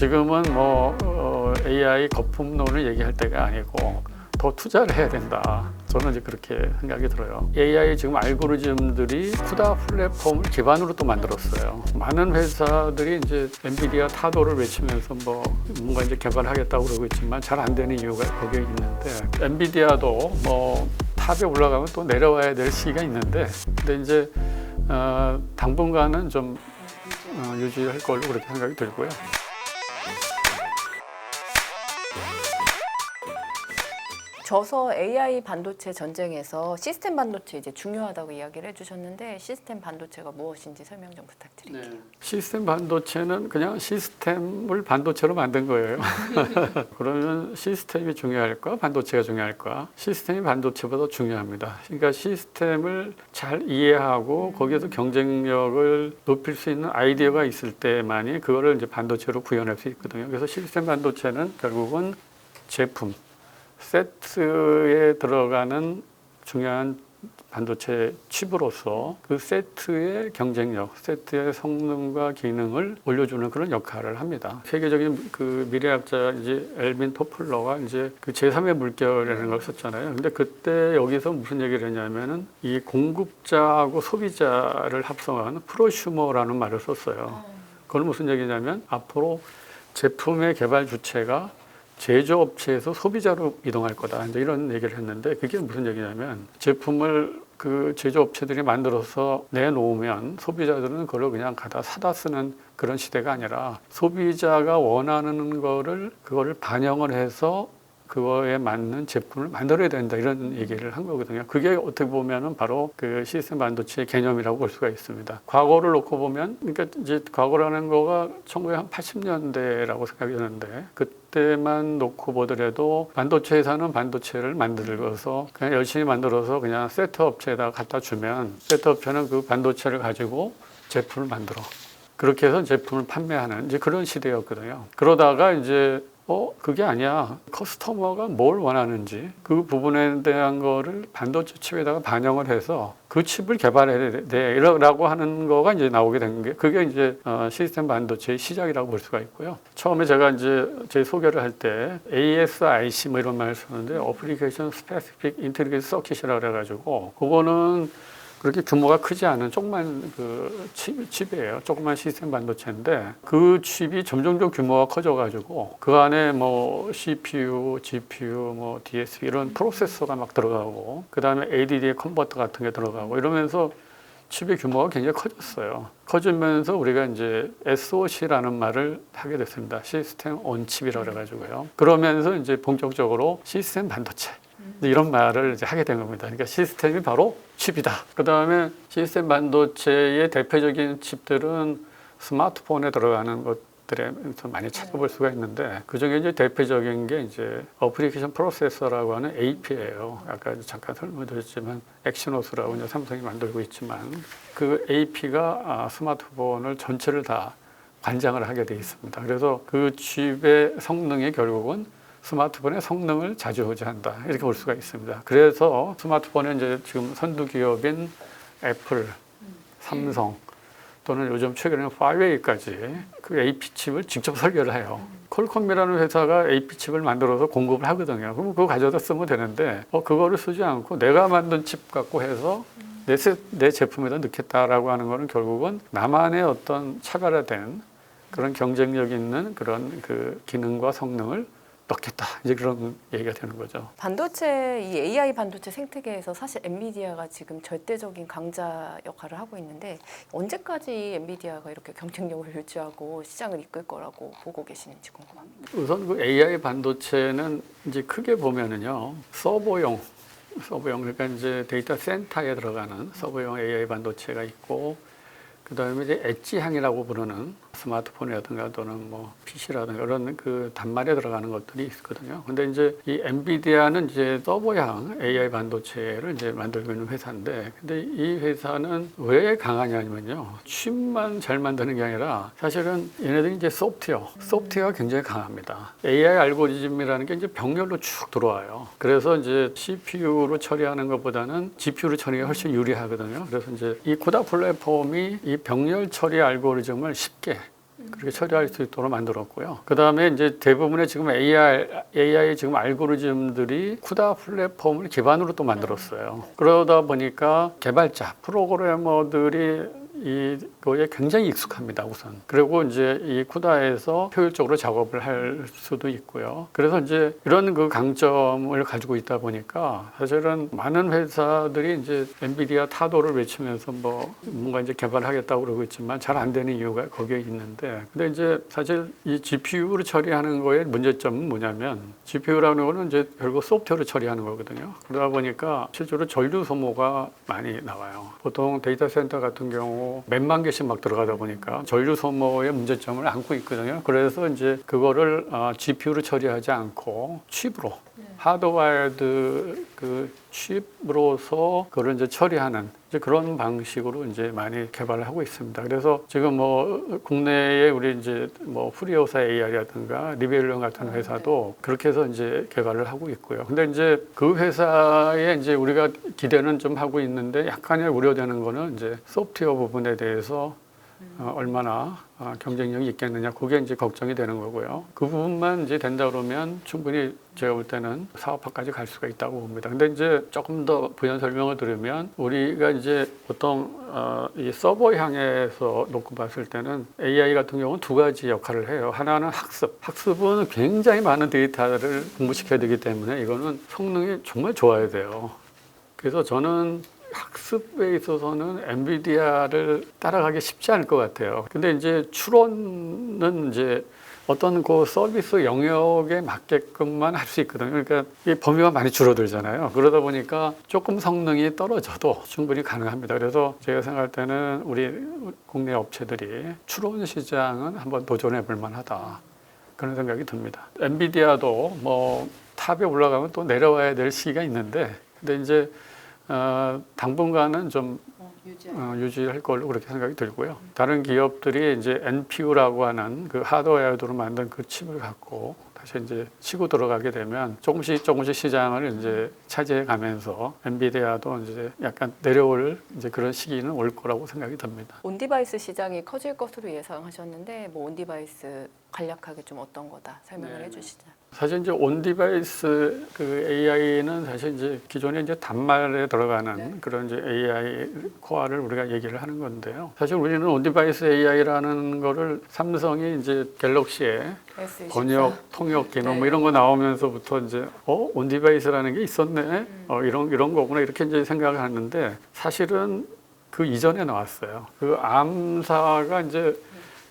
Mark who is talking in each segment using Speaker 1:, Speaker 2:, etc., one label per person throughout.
Speaker 1: 지금은 뭐 어, AI 거품론을 얘기할 때가 아니고 더 투자를 해야 된다. 저는 이제 그렇게 생각이 들어요. AI 지금 알고리즘들이 쿠다 플랫폼을 기반으로 또 만들었어요. 많은 회사들이 이제 엔비디아 타도를 외치면서 뭐 뭔가 이제 개발하겠다고 그러고 있지만 잘 안 되는 이유가 거기에 있는데 엔비디아도 뭐 탑에 올라가면 또 내려와야 될 시기가 있는데 근데 이제 어, 당분간은 좀 어, 유지할 걸로 그렇게 생각이 들고요. Yeah.
Speaker 2: 저서 AI 반도체 전쟁에서 시스템 반도체 이제 중요하다고 이야기를 해주셨는데 시스템 반도체가 무엇인지 설명 좀 부탁드릴게요.
Speaker 1: 시스템 반도체는 그냥 시스템을 반도체로 만든 거예요. 그러면 시스템이 중요할까? 반도체가 중요할까? 시스템이 반도체보다 중요합니다. 그러니까 시스템을 잘 이해하고 거기에서 경쟁력을 높일 수 있는 아이디어가 있을 때만이 그거를 이제 반도체로 구현할 수 있거든요. 그래서 시스템 반도체는 결국은 제품, 세트에 들어가는 중요한 반도체 칩으로서 그 세트의 경쟁력, 세트의 성능과 기능을 올려주는 그런 역할을 합니다. 세계적인 그 미래학자 이제 엘빈 토플러가 이제 그 제3의 물결이라는 걸 썼잖아요. 근데 그때 여기서 무슨 얘기를 했냐면은 이 공급자하고 소비자를 합성한 프로슈머라는 말을 썼어요. 그건 무슨 얘기냐면 앞으로 제품의 개발 주체가 제조업체에서 소비자로 이동할 거다. 이제 이런 얘기를 했는데 그게 무슨 얘기냐면 제품을 그 제조업체들이 만들어서 내놓으면 소비자들은 그걸 그냥 가다 사다 쓰는 그런 시대가 아니라 소비자가 원하는 거를 그거를 반영을 해서 그거에 맞는 제품을 만들어야 된다 이런 얘기를 한 거거든요. 그게 어떻게 보면은 바로 그 시스템 반도체의 개념이라고 볼 수가 있습니다. 과거를 놓고 보면 그러니까 이제 과거라는 거가 1980년대라고 생각이 드는데 그 때만 놓고 보더라도 반도체 회사는 반도체를 만들어서 그냥 열심히 만들어서 그냥 세트 업체에다 갖다 주면 세트 업체는 그 반도체를 가지고 제품을 만들어. 그렇게 해서 제품을 판매하는 이제 그런 시대였거든요. 그러다가 이제 어 그게 아니야 커스터머가 뭘 원하는지 그 부분에 대한 거를 반도체 칩에다가 반영을 해서 그 칩을 개발해야 돼 이러라고 하는 거가 이제 나오게 된 게 그게 이제 어, 시스템 반도체의 시작이라고 볼 수가 있고요. 처음에 제가 이제 제 소개를 할 때 ASIC 뭐 이런 말을 썼는데 Application Specific Intelligent Circuit이라고 그래가지고 그거는 그렇게 규모가 크지 않은 조그만 그 칩, 칩이에요. 조그만 시스템 반도체인데 그 칩이 점점점 규모가 커져가지고 그 안에 뭐 CPU, GPU, 뭐 DSP 이런 프로세서가 막 들어가고 그 다음에 ADD 컨버터 같은 게 들어가고 이러면서 칩의 규모가 굉장히 커졌어요. 커지면서 우리가 이제 SOC라는 말을 하게 됐습니다. 시스템 온 칩이라고 그래가지고요. 그러면서 이제 본격적으로 시스템 반도체 이제 이런 말을 이제 하게 된 겁니다. 그러니까 시스템이 바로 칩이다. 그 다음에 시스템 반도체의 대표적인 칩들은 스마트폰에 들어가는 것들에서 많이 찾아볼 수가 있는데 그 중에 이제 대표적인 게 이제 어플리케이션 프로세서라고 하는 AP예요. 아까 잠깐 설명드렸지만 엑시노스라고 이제 삼성이 만들고 있지만 그 AP가 스마트폰을 전체를 다 관장을 하게 돼 있습니다. 그래서 그 칩의 성능이 결국은 스마트폰의 성능을 좌지우지한다 이렇게 볼 수가 있습니다. 그래서 스마트폰에 이제 지금 선두 기업인 애플, 삼성 또는 요즘 최근에는 파웨이까지 그 AP 칩을 직접 설계를 해요. 퀄컴이라는 회사가 AP 칩을 만들어서 공급을 하거든요. 그럼 그거 가져다 쓰면 되는데 어, 그거를 쓰지 않고 내가 만든 칩 갖고 해서 내, 세- 내 제품에다 넣겠다라고 하는 거는 결국은 나만의 어떤 차별화된 그런 경쟁력 있는 그런 그 기능과 성능을 넣겠다 이제 그런 얘기가 되는 거죠.
Speaker 2: 반도체 이 AI 반도체 생태계에서 사실 엔비디아가 지금 절대적인 강자 역할을 하고 있는데 언제까지 엔비디아가 이렇게 경쟁력을 유지하고 시장을 이끌 거라고 보고 계시는지 궁금합니다.
Speaker 1: 우선 그 AI 반도체는 이제 크게 보면은요 서버용 서버용 그러니까 이제 데이터 센터에 들어가는 서버용 AI 반도체가 있고 그 다음에 이제 엣지향이라고 부르는 스마트폰이라든가 또는 뭐 PC라든가 이런 그 단말에 들어가는 것들이 있거든요. 근데 이제 이 엔비디아는 이제 서버향 AI 반도체를 이제 만들고 있는 회사인데, 근데 이 회사는 왜 강하냐면요. 칩만 잘 만드는 게 아니라 사실은 얘네들이 이제 소프트웨어, 소프트웨어가 굉장히 강합니다. AI 알고리즘이라는 게 이제 병렬로 쭉 들어와요. 그래서 이제 CPU로 처리하는 것보다는 GPU로 처리가 훨씬 유리하거든요. 그래서 이제 이 쿠다 플랫폼이 이 병렬 처리 알고리즘을 쉽게 그렇게 처리할 수 있도록 만들었고요. 그 다음에 이제 대부분의 지금 AI, AI 지금 알고리즘들이 쿠다 플랫폼을 기반으로 또 만들었어요. 그러다 보니까 개발자, 프로그래머들이 이거에 굉장히 익숙합니다, 우선. 그리고 이제 이 쿠다에서 효율적으로 작업을 할 수도 있고요. 그래서 이제 이런 그 강점을 가지고 있다 보니까 사실은 많은 회사들이 이제 엔비디아 타도를 외치면서 뭐 뭔가 이제 개발하겠다고 그러고 있지만 잘 안 되는 이유가 거기에 있는데 근데 이제 사실 이 GPU를 처리하는 거의 문제점은 뭐냐면 GPU라는 거는 이제 결국 소프트웨어를 처리하는 거거든요. 그러다 보니까 실제로 전류 소모가 많이 나와요. 보통 데이터 센터 같은 경우 몇만 개씩 막 들어가다 보니까 전류 소모의 문제점을 안고 있거든요. 그래서 이제 그거를 어, GPU를 처리하지 않고 칩으로 하드와이드 그 칩으로서 그걸 이제 처리하는 이제 그런 방식으로 이제 많이 개발을 하고 있습니다. 그래서 지금 뭐 국내에 우리 이제 뭐 프리오사 AR이라든가 리벨론 같은 회사도 그렇게 해서 이제 개발을 하고 있고요. 근데 이제 그 회사에 이제 우리가 기대는 좀 하고 있는데 약간의 우려되는 거는 이제 소프트웨어 부분에 대해서 어, 얼마나 아, 경쟁력이 있겠느냐 그게 이제 걱정이 되는 거고요. 그 부분만 이제 된다 그러면 충분히 제가 볼 때는 사업화까지 갈 수가 있다고 봅니다. 근데 이제 조금 더 부연 설명을 들으면 우리가 이제 보통 어, 이 서버 향해서 놓고 봤을 때는 AI 같은 경우는 두 가지 역할을 해요. 하나는 학습. 학습은 굉장히 많은 데이터를 공부시켜야 되기 때문에 이거는 성능이 정말 좋아야 돼요. 그래서 저는 학습에 있어서는 엔비디아를 따라가기 쉽지 않을 것 같아요. 근데 이제 추론은 이제 어떤 그 서비스 영역에 맞게끔만 할 수 있거든요. 그러니까 이 범위가 많이 줄어들잖아요. 그러다 보니까 조금 성능이 떨어져도 충분히 가능합니다. 그래서 제가 생각할 때는 우리 국내 업체들이 추론 시장은 한번 도전해 볼 만하다. 그런 생각이 듭니다. 엔비디아도 뭐 탑에 올라가면 또 내려와야 될 시기가 있는데 근데 이제 어, 당분간은 좀 어, 유지할 걸로 그렇게 생각이 들고요. 다른 기업들이 이제 NPU라고 하는 그 하드웨어로 만든 그 칩을 갖고 다시 이제 치고 들어가게 되면 조금씩 조금씩 시장을 이제 차지해 가면서 엔비디아도 이제 약간 내려올 이제 그런 시기는 올 거라고 생각이 듭니다.
Speaker 2: 온디바이스 시장이 커질 것으로 예상하셨는데 뭐 온디바이스 간략하게 좀 어떤 거다 설명을
Speaker 1: 네.
Speaker 2: 해주시죠.
Speaker 1: 사실 이제 온 디바이스 그 AI는 사실 이제 기존에 이제 단말에 들어가는
Speaker 2: 네.
Speaker 1: 그런 이제 AI 코어를 우리가 얘기를 하는 건데요. 사실 우리는 온 디바이스 AI라는 거를 삼성이 이제 갤럭시에
Speaker 2: S24.
Speaker 1: 번역, 통역 기능
Speaker 2: 네.
Speaker 1: 뭐 이런 거 나오면서부터 이제 어, 온 디바이스라는 게 있었네. 어, 이런 이런 거구나 이렇게 이제 생각을 하는데 사실은 그 이전에 나왔어요. 그 암사가 이제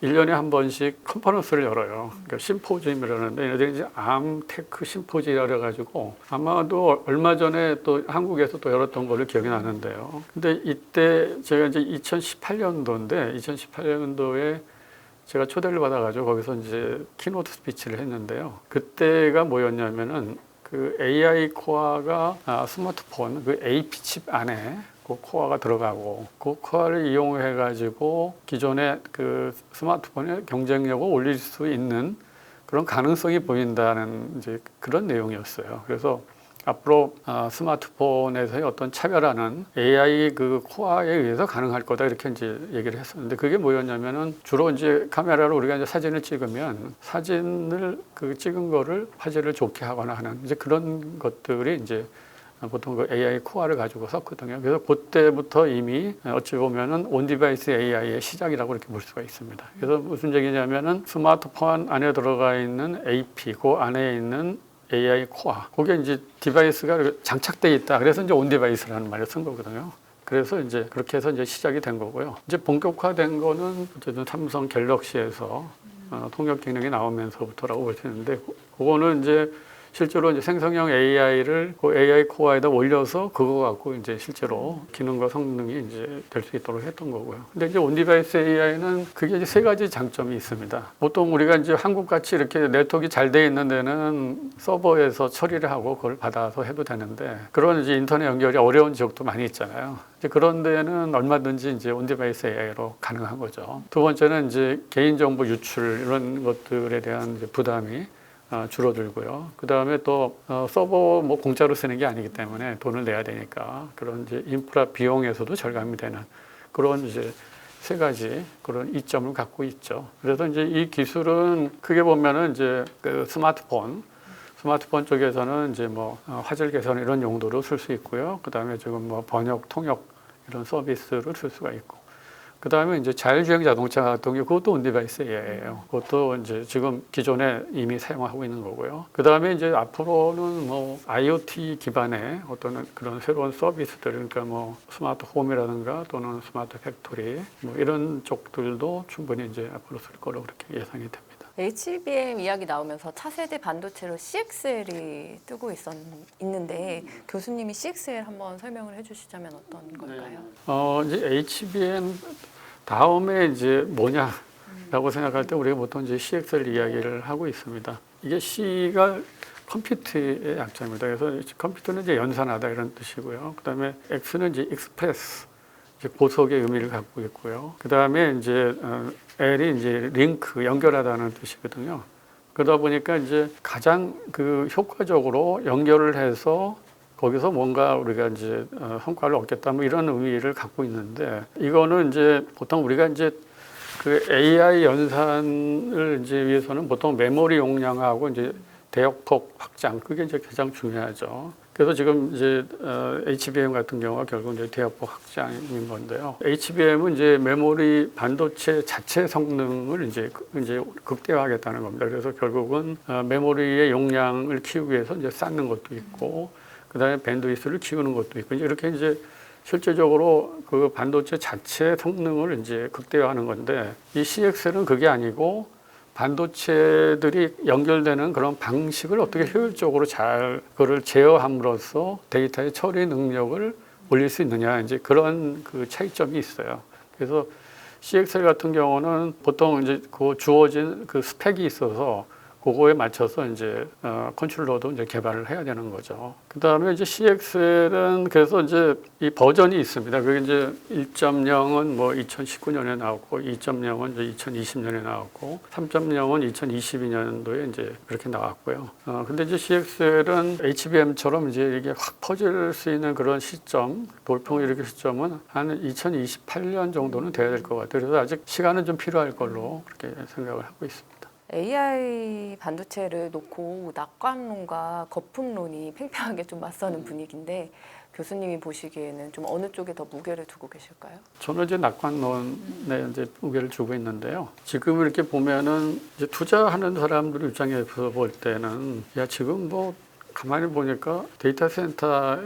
Speaker 1: 일년에 한 번씩 컨퍼런스를 열어요. 그러니까 심포지엄이라는데 얘네들이 이제 암테크 심포지엄이라 가지고 아마도 얼마 전에 또 한국에서 또 열었던 걸로 기억이 나는데요. 근데 이때 제가 이제 2018년도인데 2018년도에 제가 초대를 받아가지고 거기서 이제 키노트 스피치를 했는데요. 그때가 뭐였냐면은 그 AI 코어가 아, 스마트폰 그 AP 칩 안에 그 코어가 들어가고 그 코어를 이용해 가지고 기존의 그 스마트폰의 경쟁력을 올릴 수 있는 그런 가능성이 보인다는 이제 그런 내용이었어요. 그래서 앞으로 아, 스마트폰에서의 어떤 차별화는 AI 그 코어에 의해서 가능할 거다 이렇게 이제 얘기를 했었는데 그게 뭐였냐면은 주로 이제 카메라로 우리가 이제 사진을 찍으면 사진을 그 찍은 거를 화질을 좋게 하거나 하는 이제 그런 것들이 이제 보통 그 AI 코어를 가지고 썼거든요. 그래서 그때부터 이미 어찌 보면은 온 디바이스 AI의 시작이라고 이렇게 볼 수가 있습니다. 그래서 무슨 얘기냐면은 스마트폰 안에 들어가 있는 AP, 그 안에 있는 AI 코어, 그게 이제 디바이스가 장착돼 있다. 그래서 이제 온 디바이스라는 말을 쓴 거거든요. 그래서 이제 그렇게 해서 이제 시작이 된 거고요. 이제 본격화된 거는 어쨌든 삼성 갤럭시에서 어, 통역 기능이 나오면서부터라고 볼 수 있는데, 그- 그거는 이제 실제로 이제 생성형 AI를 그 AI 코어에다 올려서 그거 갖고 이제 실제로 기능과 성능이 이제 될 수 있도록 했던 거고요. 근데 이제 온디바이스 AI는 그게 이제 세 가지 장점이 있습니다. 보통 우리가 이제 한국 같이 이렇게 네트워크가 잘돼 있는 데는 서버에서 처리를 하고 그걸 받아서 해도 되는데 그런 이제 인터넷 연결이 어려운 지역도 많이 있잖아요. 이제 그런 데는 얼마든지 이제 온디바이스 AI로 가능한 거죠. 두 번째는 이제 개인정보 유출 이런 것들에 대한 부담이 어, 줄어들고요. 그 다음에 또 어, 서버 뭐 공짜로 쓰는 게 아니기 때문에 돈을 내야 되니까 그런 이제 인프라 비용에서도 절감이 되는 그런 이제 세 가지 그런 이점을 갖고 있죠. 그래서 이제 이 기술은 크게 보면은 이제 그 스마트폰 스마트폰 쪽에서는 이제 뭐 어, 화질 개선 이런 용도로 쓸 수 있고요. 그 다음에 지금 뭐 번역, 통역 이런 서비스를 쓸 수가 있고. 그 다음에 이제 자율주행 자동차 같은 경우 그것도 온디바이스예요. 그것도 이제 지금 기존에 이미 사용하고 있는 거고요. 그 다음에 이제 앞으로는 뭐 IoT 기반의 어떤 그런 새로운 서비스들 그러니까 뭐 스마트 홈이라든가 또는 스마트 팩토리 뭐 이런 쪽들도 충분히 이제 앞으로 쓸 거로 그렇게 예상이 됩니다.
Speaker 2: HBM 이야기 나오면서 차세대 반도체로 CXL이 뜨고 있었, 있는데 교수님이 CXL 한번 설명을 해주시자면 어떤 걸까요?
Speaker 1: 어, 이제 HBM 다음에 이제 뭐냐라고 생각할 때 우리가 보통 이제 CXL 이야기를 하고 있습니다. 이게 C가 컴퓨터의 약자입니다. 그래서 컴퓨터는 이제 연산하다 이런 뜻이고요. 그다음에 X는 이제 익스프레스 이제 고속의 의미를 갖고 있고요. 그 다음에 이제 어, L이 이제 링크 연결하다는 뜻이거든요. 그러다 보니까 이제 가장 그 효과적으로 연결을 해서 거기서 뭔가 우리가 이제 어, 성과를 얻겠다 뭐 이런 의미를 갖고 있는데 이거는 이제 보통 우리가 이제 그 AI 연산을 이제 위해서는 보통 메모리 용량하고 이제 대역폭 확장 그게 이제 가장 중요하죠. 그래서 지금 이제 어, HBM 같은 경우가 결국 이제 대역폭 확장인 건데요. HBM은 이제 메모리 반도체 자체 성능을 이제 그- 이제 극대화하겠다는 겁니다. 그래서 결국은 어, 메모리의 용량을 키우기 위해서 이제 쌓는 것도 있고 그다음에 밴드위스를 키우는 것도 있고 이제 이렇게 이제 실제적으로 그 반도체 자체 성능을 이제 극대화하는 건데 이 CXL은 그게 아니고 반도체들이 연결되는 그런 방식을 어떻게 효율적으로 잘 그걸 제어함으로써 데이터의 처리 능력을 올릴 수 있느냐 이제 그런 그 차이점이 있어요. 그래서 CXL 같은 경우는 보통 이제 그 주어진 그 스펙이 있어서 그거에 맞춰서 이제 어, 컨트롤러도 이제 개발을 해야 되는 거죠. 그 다음에 이제 CXL은 그래서 이제 이 버전이 있습니다. 그게 이제 1.0은 뭐 2019년에 나왔고, 2.0은 이제 2020년에 나왔고, 3.0은 2022년도에 이제 그렇게 나왔고요. 어, 근데 이제 CXL은 HBM처럼 이제 이게 확 퍼질 수 있는 그런 시점, 돌풍을 일으킬 시점은 한 2028년 정도는 돼야 될 것 같아요. 그래서 아직 시간은 좀 필요할 걸로 그렇게 생각을 하고 있습니다.
Speaker 2: AI 반도체를 놓고 낙관론과 거품론이 팽팽하게 좀
Speaker 1: 음.
Speaker 2: 맞서는 분위기인데 교수님이 보시기에는 좀 어느 쪽에 더 무게를 두고 계실까요?
Speaker 1: 저는 이제 낙관론에 이제 무게를 주고 있는데요. 지금 이렇게 보면은 이제 투자하는 사람들 입장에서 볼 때는 야 지금 뭐 가만히 보니까 데이터 센터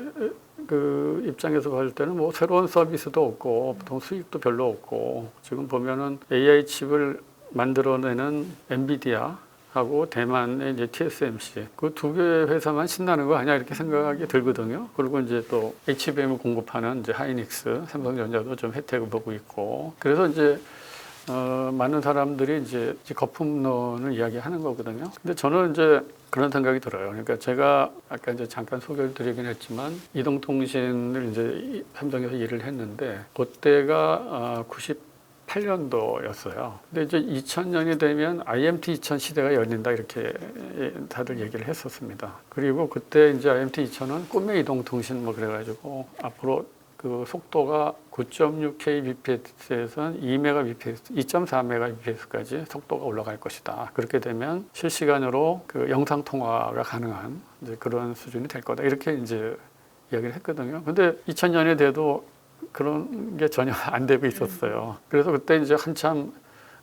Speaker 1: 그 입장에서 볼 때는 뭐 새로운 서비스도 없고 보통 수익도 별로 없고 지금 보면은 AI 칩을 만들어내는 엔비디아 하고 대만의 이제 TSMC 그 두개 회사만 신나는 거 아니야 이렇게 생각이 들거든요. 그리고 이제 또 HBM을 공급하는 이제 하이닉스, 삼성전자도 좀 혜택을 보고 있고 그래서 이제 어, 많은 사람들이 이제 거품론을 이야기하는 거거든요. 근데 저는 이제 그런 생각이 들어요. 그러니까 제가 아까 이제 잠깐 소개를 드리긴 했지만 이동통신을 이제 이- 삼성에서 일을 했는데 그때가 어, 98년도였어요. 근데 이제 2000년이 되면 IMT 2000 시대가 열린다 이렇게 다들 얘기를 했었습니다. 그리고 그때 이제 IMT 2000은 꿈의 이동 통신 뭐 그래가지고 앞으로 그 속도가 9.6 kbps에서는 2mbps, 2.4 mbps까지 속도가 올라갈 것이다. 그렇게 되면 실시간으로 그 영상 통화가 가능한 그런 수준이 될 거다. 이렇게 이제 이야기를 했거든요. 근데 2000년이 돼도 그런 게 전혀 안 되고 있었어요. 그래서 그때 이제 한참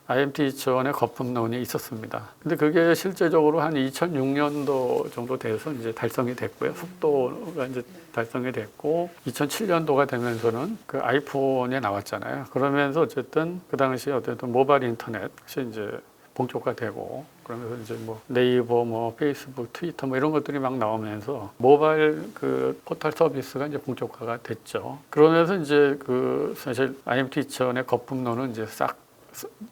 Speaker 1: IMT 2000의 거품론이 있었습니다. 근데 그게 실제적으로 한 2006년도 정도 돼서 이제 달성이 됐고요. 속도가 이제 달성이 됐고 2007년도가 되면서는 그 아이폰에 나왔잖아요. 그러면서 어쨌든 그 당시에 어쨌든 모바일 인터넷이 이제 본격화되고 그러면서 이제 뭐 네이버, 뭐 페이스북, 트위터 뭐 이런 것들이 막 나오면서 모바일 그 포털 서비스가 이제 본격화가 됐죠. 그러면서 이제 그 사실 IMT 2000의 거품론은 이제 싹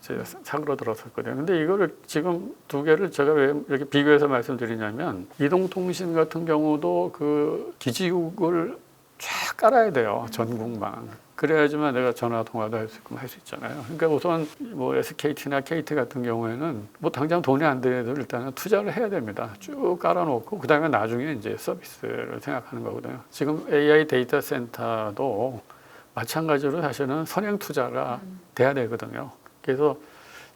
Speaker 1: 이제 사그러들었었거든요. 근데 이거를 지금 두 개를 제가 왜 이렇게 비교해서 말씀드리냐면 이동통신 같은 경우도 그 기지국을 쫙 깔아야 돼요. 전국망. 그래야지만 내가 전화 통화도 할 수 있고 할 수 있잖아요. 그러니까 우선 뭐 SKT나 KT 같은 경우에는 뭐 당장 돈이 안 되도 일단은 투자를 해야 됩니다. 쭉 깔아놓고 그다음에 나중에 이제 서비스를 생각하는 거거든요. 지금 AI 데이터 센터도 마찬가지로 사실은 선행 투자가 돼야 되거든요. 그래서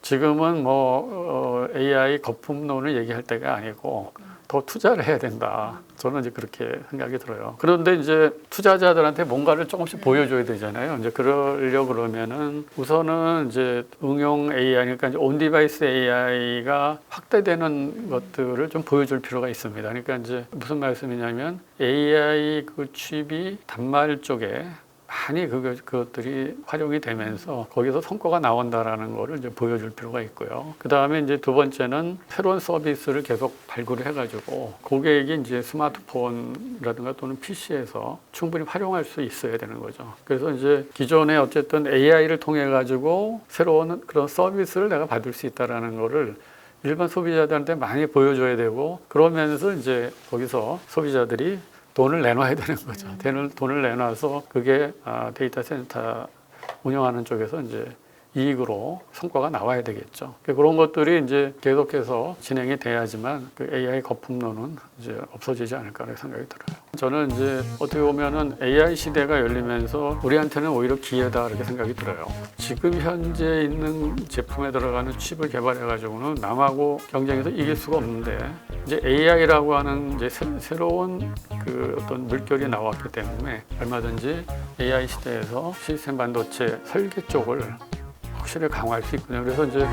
Speaker 1: 지금은 뭐 어, AI 거품론을 얘기할 때가 아니고 더 투자를 해야 된다. 저는 이제 그렇게 생각이 들어요. 그런데 이제 투자자들한테 뭔가를 조금씩 보여줘야 되잖아요. 이제 그러려 그러면은 우선은 이제 응용 AI 그러니까 이제 온 디바이스 AI가 확대되는 것들을 좀 보여줄 필요가 있습니다. 그러니까 이제 무슨 말씀이냐면 AI 그 칩이 단말 쪽에 많이 그것들이 활용이 되면서 거기서 성과가 나온다라는 거를 이제 보여줄 필요가 있고요. 그 다음에 이제 두 번째는 새로운 서비스를 계속 발굴을 해가지고 고객이 이제 스마트폰이라든가 또는 PC에서 충분히 활용할 수 있어야 되는 거죠. 그래서 이제 기존에 어쨌든 AI를 통해 가지고 새로운 그런 서비스를 내가 받을 수 있다라는 거를 일반 소비자들한테 많이 보여줘야 되고 그러면서 이제 거기서 소비자들이 돈을 내놔야 되는 거죠. 돈을, 돈을 내놔서 그게 아, 데이터 센터 운영하는 쪽에서 이제 이익으로 성과가 나와야 되겠죠. 그런 것들이 이제 계속해서 진행이 돼야지만 그 AI 거품론은 이제 없어지지 않을까라는 생각이 들어요. 저는 이제 어떻게 보면은 AI 시대가 열리면서 우리한테는 오히려 기회다 이렇게 생각이 들어요. 지금 현재 있는 제품에 들어가는 칩을 개발해 가지고는 남하고 경쟁해서 이길 수가 없는데 이제 AI라고 하는 이제 새, 새로운 그 어떤 물결이 나왔기 때문에 얼마든지 AI 시대에서 시스템 반도체 설계 쪽을 확실히 강화할 수 있거든요. 그래서 이제